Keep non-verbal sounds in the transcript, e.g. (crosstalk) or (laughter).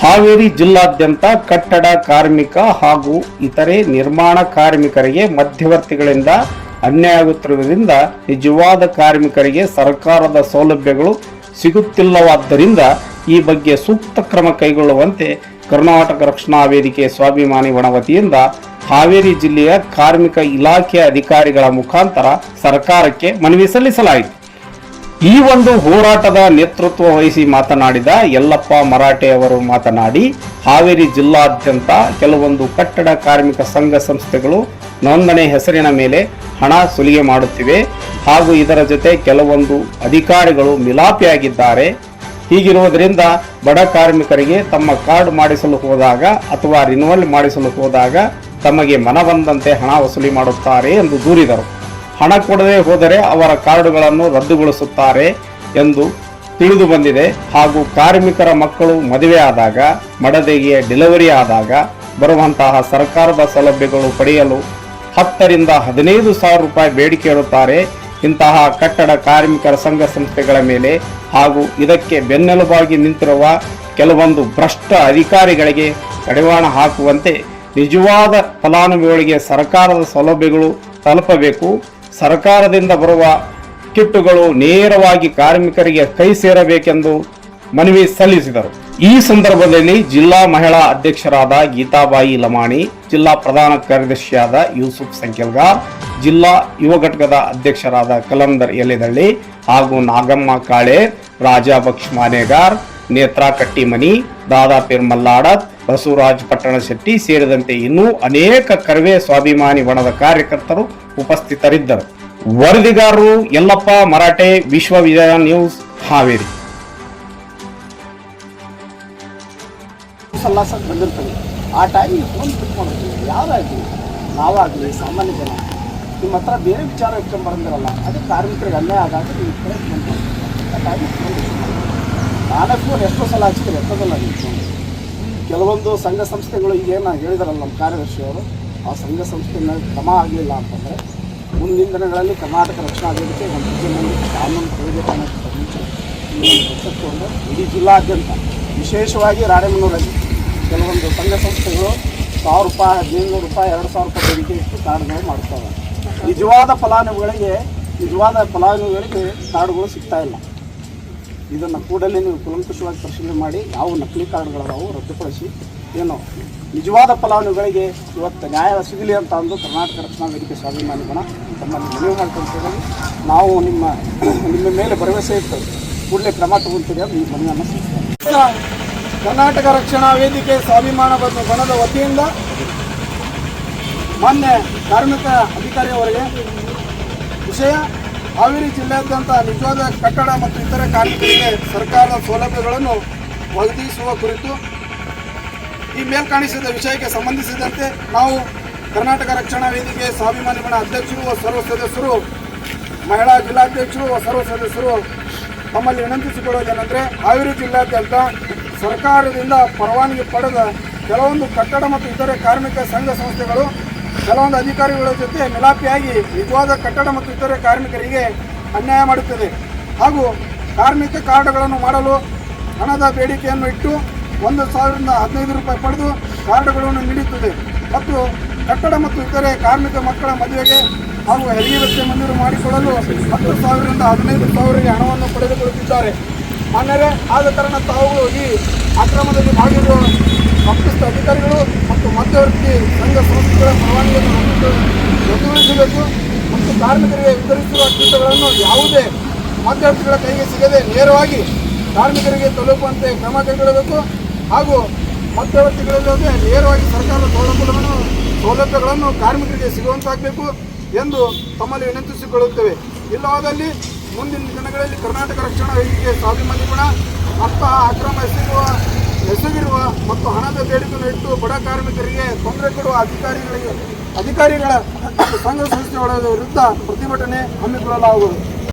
ಹಾವೇರಿ ಜಿಲ್ಲಾದ್ಯಂತ ಕಟ್ಟಡ ಕಾರ್ಮಿಕ ಹಾಗೂ ಇತರೆ ನಿರ್ಮಾಣ ಕಾರ್ಮಿಕರಿಗೆ ಮಧ್ಯವರ್ತಿಗಳಿಂದ ಅನ್ಯಾಯ ಆಗುತ್ತಿರುವುದರಿಂದ ನಿಜವಾದ ಕಾರ್ಮಿಕರಿಗೆ ಸರ್ಕಾರದ ಸೌಲಭ್ಯಗಳು ಸಿಗುತ್ತಿಲ್ಲವಾದ್ದರಿಂದ ಈ ಬಗ್ಗೆ ಸೂಕ್ತ ಕ್ರಮ ಕೈಗೊಳ್ಳುವಂತೆ ಕರ್ನಾಟಕ ರಕ್ಷಣಾ ವೇದಿಕೆ ಸ್ವಾಭಿಮಾನಿ ವಣವತಿಯಿಂದ ಹಾವೇರಿ ಜಿಲ್ಲೆಯ ಕಾರ್ಮಿಕ ಇಲಾಖೆಯ ಅಧಿಕಾರಿಗಳ ಮುಖಾಂತರ ಸರ್ಕಾರಕ್ಕೆ ಮನವಿ ಸಲ್ಲಿಸಲಾಯಿತು. ಈ ಒಂದು ಹೋರಾಟದ ನೇತೃತ್ವ ವಹಿಸಿ ಮಾತನಾಡಿದ ಯಲ್ಲಪ್ಪ ಮರಾಠೆ ಅವರು ಮಾತನಾಡಿ, ಹಾವೇರಿ ಜಿಲ್ಲಾದ್ಯಂತ ಕೆಲವೊಂದು ಕಟ್ಟಡ ಕಾರ್ಮಿಕ ಸಂಘ ಸಂಸ್ಥೆಗಳು ನೋಂದಣಿ ಹೆಸರಿನ ಮೇಲೆ ಹಣ ಸುಲಿಗೆ ಮಾಡುತ್ತಿವೆ ಹಾಗೂ ಇದರ ಜೊತೆ ಕೆಲವೊಂದು ಅಧಿಕಾರಿಗಳು ಮಿಲಾಪಿಯಾಗಿದ್ದಾರೆ. ಹೀಗಿರುವುದರಿಂದ ಬಡ ಕಾರ್ಮಿಕರಿಗೆ ತಮ್ಮ ಕಾರ್ಡ್ ಮಾಡಿಸಲು ಹೋದಾಗ ಅಥವಾ ರಿನ್ಯೂವಲ್ ಮಾಡಿಸಲು ಹೋದಾಗ ತಮಗೆ ಮನಬಂದಂತೆ ಹಣ ವಸೂಲಿ ಮಾಡುತ್ತಾರೆ ಎಂದು ದೂರಿದರು. ಹಣ ಕೊಡದೆ ಹೋದರೆ ಅವರ ಕಾರ್ಡುಗಳನ್ನು ರದ್ದುಗೊಳಿಸುತ್ತಾರೆ ಎಂದು ತಿಳಿದು ಬಂದಿದೆ. ಹಾಗೂ ಕಾರ್ಮಿಕರ ಮಕ್ಕಳು ಮದುವೆ ಆದಾಗ, ಮಡದೆಗೆ ಡೆಲಿವರಿ ಆದಾಗ ಬರುವಂತಹ ಸರ್ಕಾರದ ಸೌಲಭ್ಯಗಳು ಪಡೆಯಲು ಹತ್ತರಿಂದ ಹದಿನೈದು ಸಾವಿರ ರೂಪಾಯಿ ಬೇಡಿಕೆ ಇಡುತ್ತಾರೆ ಇಂತಹ ಕಟ್ಟಡ ಕಾರ್ಮಿಕರ ಸಂಘ ಸಂಸ್ಥೆಗಳ ಮೇಲೆ ಹಾಗೂ ಇದಕ್ಕೆ ಬೆನ್ನೆಲುಬಾಗಿ ನಿಂತಿರುವ ಕೆಲವೊಂದು ಭ್ರಷ್ಟ ಅಧಿಕಾರಿಗಳಿಗೆ ಕಡಿವಾಣ ಹಾಕುವಂತೆ ನಿಜವಾದ ಫಲಾನುಭವಿಗಳಿಗೆ ಸರ್ಕಾರದ ಸೌಲಭ್ಯಗಳು ತಲುಪಬೇಕು. ಸರ್ಕಾರದಿಂದ ಬರುವ ಕಿಟ್ಟುಗಳು ನೇರವಾಗಿ ಕಾರ್ಮಿಕರಿಗೆ ಕೈ ಸೇರಬೇಕೆಂದು ಮನವಿ ಸಲ್ಲಿಸಿದರು. ಈ ಸಂದರ್ಭದಲ್ಲಿ ಜಿಲ್ಲಾ ಮಹಿಳಾ ಅಧ್ಯಕ್ಷರಾದ ಗೀತಾಬಾಯಿ ಲಮಾಣಿ, ಜಿಲ್ಲಾ ಪ್ರಧಾನ ಕಾರ್ಯದರ್ಶಿಯಾದ ಯೂಸುಫ್ ಸಂಕೆಲ್ಗಾರ್ ಜಿಲ್ಲಾ ಯುವ ಘಟಕದ ಅಧ್ಯಕ್ಷರಾದ ಕಲಂದರ್ ಎಲೆದಳ್ಳಿ ಹಾಗೂ ನಾಗಮ್ಮ ಕಾಳೆ, ರಾಜಾ ಬಕ್ಷ್ ಮಾನೇಗಾರ್, ನೇತ್ರಾ ಕಟ್ಟಿಮನಿ ದಾದಾಪೀರ್ ಮಲ್ಲಾಡತ್, ಬಸವರಾಜ್ ಪಟ್ಟಣಶೆಟ್ಟಿ ಸೇರಿದಂತೆ ಇನ್ನೂ ಅನೇಕ ಕರ್ವೆ ಸ್ವಾಭಿಮಾನಿ ಬಣದ ಕಾರ್ಯಕರ್ತರು ಉಪಸ್ಥಿತರಿದ್ದರು. ವರದಿಗಾರರು, ಯಲ್ಲಪ್ಪ, ಮರಾಠೆ ವಿಶ್ವವಿದ್ಯಾಲಯ ನ್ಯೂಸ್, ಹಾವೇರಿ. ಸಲ್ಲಾಸಕ್ಕೆ ಬಂದಿರ್ತದೆ. ಆ ಟೈಮಿಗೆ ಫೋನ್ ನಾವಾಗಲಿ, ಸಾಮಾನ್ಯ ಜನ. ನಿಮ್ಮ ಹತ್ರ ಬೇರೆ ವಿಚಾರ ಇಟ್ಕೊಂಡು ಬರಂದಿರಲ್ಲ ಅದು ಕಾರ್ಮಿಕರಿಗೆ ಅನ್ಯಾಯ ಆದಾಗ ನೀವು ಪ್ರಯತ್ನ ಆ ನಾನೇ ಫೋನ್ ಎಷ್ಟೋ ಸಲ ಹಚ್ಚಿದ್ರೆ ಎತ್ತದಲ್ಲ ನೀವು ಕೆಲವೊಂದು ಸಂಘ ಸಂಸ್ಥೆಗಳು ಈಗೇನು ಹೇಳಿದಾರಲ್ಲ ನಮ್ಮ ಕಾರ್ಯದರ್ಶಿಯವರು ಆ ಸಂಘ ಸಂಸ್ಥೆ ಕ್ರಮ ಆಗಲಿಲ್ಲ ಅಂತಂದರೆ ಮುಂದಿನ ದಿನಗಳಲ್ಲಿ ಕರ್ನಾಟಕ ರಕ್ಷಣಾ ವೇದಿಕೆ ಒಂದು ಜಿಲ್ಲೆಯಲ್ಲಿ ಕಾನೂನು ತೆಗೆದುಕೊಳ್ಳೋದಕ್ಕಿಂತ ಮುಂಚೆ ಈ ಇಡೀ ಜಿಲ್ಲಾದ್ಯಂತ ವಿಶೇಷವಾಗಿ ರಾಣೆಬೆನ್ನೂರಲ್ಲಿ ಕೆಲವೊಂದು ಸಂಘ ಸಂಸ್ಥೆಗಳು ಸಾವಿರ ರೂಪಾಯಿ, ಹದಿನೈದು ರೂಪಾಯಿ, ಎರಡು ಸಾವಿರ ರೂಪಾಯಿ ಬೇಡಿಕೆ ಇಟ್ಟು ಕಾರ್ಡ್ಗಳು ಮಾಡ್ತವೆ. ನಿಜವಾದ ಫಲಾನುಭವಿಗಳಿಗೆ ನಿಜವಾದ ಫಲಾನುಭವಿಗಳಿಗೆ ಕಾರ್ಡ್ಗಳು ಸಿಗ್ತಾ ಇಲ್ಲ. ಇದನ್ನು ಕೂಡಲೇ ನೀವು ಕುಲಂಕುಷವಾಗಿ ಪರಿಶೀಲನೆ ಮಾಡಿ ಯಾವ ನಕಲಿ ಕಾರ್ಡ್ಗಳದಾವು ರದ್ದುಪಡಿಸಿ ಏನು ನಿಜವಾದ ಫಲಾನುಭವಿಗಳಿಗೆ ಇವತ್ತು ನ್ಯಾಯ ಸಿಗಲಿ ಅಂತ ಅಂದು ಕರ್ನಾಟಕ ರಕ್ಷಣಾ ವೇದಿಕೆ ಸ್ವಾಭಿಮಾನಿ ಬಣ ತಮ್ಮಲ್ಲಿ ಮನವಿ ನಾವು ನಿಮ್ಮ (clears throat) ನಿಮ್ಮ ಮೇಲೆ ಭರವಸೆ ಇತ್ತು ಕೂಡಲೇ ಕ್ರಮ ತಗೊಳ್ತೀರಿ ಅಂತ ಈ ಮನವಿಯನ್ನು ಕರ್ನಾಟಕ ರಕ್ಷಣಾ ವೇದಿಕೆ ಸ್ವಾಭಿಮಾನ ಬಣದ ವತಿಯಿಂದ ಮಾನ್ಯ ಕಾರ್ಮಿಕ ಅಧಿಕಾರಿಯವರಿಗೆ ವಿಷಯ, ಹಾವೇರಿ ಜಿಲ್ಲೆಯಾದ್ಯಂತ ನಿಜವಾದ ಕಟ್ಟಡ ಮತ್ತು ಇತರೆ ಕಾರ್ಮಿಕರಿಗೆ ಸರ್ಕಾರದ ಸೌಲಭ್ಯಗಳನ್ನು ಒದಗಿಸುವ ಕುರಿತು ಈ ಮೇಲ್ಕಾಣಿಸಿದ ವಿಷಯಕ್ಕೆ ಸಂಬಂಧಿಸಿದಂತೆ ನಾವು ಕರ್ನಾಟಕ ರಕ್ಷಣಾ ವೇದಿಕೆ ಸ್ವಾಭಿಮಾನಿಗಳ ಅಧ್ಯಕ್ಷರು, ಸರ್ವ ಸದಸ್ಯರು, ಮಹಿಳಾ ಜಿಲ್ಲಾಧ್ಯಕ್ಷರು, ಸರ್ವ ಸದಸ್ಯರು ತಮ್ಮಲ್ಲಿ ವಿನಂತಿಸಿಕೊಳ್ಳೋದೇನೆಂದರೆ ಹಾವೇರಿ ಜಿಲ್ಲಾದ್ಯಂತ ಸರ್ಕಾರದಿಂದ ಪರವಾನಗಿ ಪಡೆದ ಕೆಲವೊಂದು ಕಟ್ಟಡ ಮತ್ತು ಇತರೆ ಕಾರ್ಮಿಕ ಸಂಘ ಸಂಸ್ಥೆಗಳು, ಕೆಲವೊಂದು ಅಧಿಕಾರಿಗಳ ಜೊತೆ ಮಿಲಾಪಿಯಾಗಿ ನಿಜವಾದ ಕಟ್ಟಡ ಮತ್ತು ಇತರೆ ಕಾರ್ಮಿಕರಿಗೆ ಅನ್ಯಾಯ ಮಾಡುತ್ತದೆ. ಹಾಗೂ ಕಾರ್ಮಿಕ ಕಾರ್ಡ್ಗಳನ್ನು ಮಾಡಲು ಹಣದ ಬೇಡಿಕೆಯನ್ನು ಇಟ್ಟು ಒಂದು ಸಾವಿರದಿಂದ ಹದಿನೈದು ರೂಪಾಯಿ ಪಡೆದು ಕಾರ್ಡುಗಳನ್ನು ನೀಡುತ್ತದೆ. ಮತ್ತು ಕಟ್ಟಡ ಮತ್ತು ಇತರೆ ಕಾರ್ಮಿಕ ಮಕ್ಕಳ ಮದುವೆಗೆ ಹಾಗೂ ಹೆರಿಗೆ ವ್ಯಕ್ತಿ ಮಂದಿರ ಮಾಡಿಕೊಳ್ಳಲು ಹತ್ತು ಸಾವಿರದಿಂದ ಹದಿನೈದು ಸಾವಿರಗೆ ಹಣವನ್ನು ಪಡೆದುಕೊಳ್ಳುತ್ತಿದ್ದಾರೆ. ಆಮೇಲೆ ಆದ ಕಾರಣ ತಾವು ಈ ಅಕ್ರಮದಲ್ಲಿ ಮಾಡಿರುವ ತಪ್ಪಿಸಿದ ಅಧಿಕಾರಿಗಳು ಮತ್ತು ಮಧ್ಯವರ್ತಿ ಸಂಘ ಸಂಸ್ಥೆಗಳ ಪರವಾನಗಿಯನ್ನು ರದ್ದು- ರದ್ದುಗೊಳಿಸಬೇಕು ಮತ್ತು ಕಾರ್ಮಿಕರಿಗೆ ವಿತರಿಸುವ ಕೀಟಗಳನ್ನು ಯಾವುದೇ ಮಧ್ಯವರ್ತಿಗಳ ಕೈಗೆ ಸಿಗದೆ ನೇರವಾಗಿ ಕಾರ್ಮಿಕರಿಗೆ ತಲುಪುವಂತೆ ಕ್ರಮ ಕೈಗೊಳ್ಳಬೇಕು. ಹಾಗೂ ಮಧ್ಯವರ್ತಿಗಳಿಲ್ಲದೆ ನೇರವಾಗಿ ಸರ್ಕಾರದ ಸೌಲಭ್ಯಗಳನ್ನು ಸೌಲಭ್ಯಗಳನ್ನು ಕಾರ್ಮಿಕರಿಗೆ ಸಿಗುವಂತಾಗಬೇಕು ಎಂದು ತಮ್ಮಲ್ಲಿ ವಿನಂತಿಸಿಕೊಳ್ಳುತ್ತೇವೆ. ಇಲ್ಲವಾದಲ್ಲಿ ಮುಂದಿನ ದಿನಗಳಲ್ಲಿ ಕರ್ನಾಟಕ ರಕ್ಷಣಾ ವೇದಿಕೆ ಸ್ವಾಭಿಮಾನಿ ಕೂಡ ಅಂತಹ ಅಕ್ರಮ ಎಸಗಿರುವ ಎಸಗಿರುವ ಮತ್ತು ಹಣದ ಬೇಡಿಕೆಯನ್ನು ಇಟ್ಟು ಬಡ ಕಾರ್ಮಿಕರಿಗೆ ತೊಂದರೆ ಕೊಡುವ ಅಧಿಕಾರಿಗಳಿಗೆ, ಅಧಿಕಾರಿಗಳ ಸಂಘ ಸಂಸ್ಥೆಗಳ ವಿರುದ್ಧ ಪ್ರತಿಭಟನೆ ಹಮ್ಮಿಕೊಳ್ಳಲಾಗುವುದು.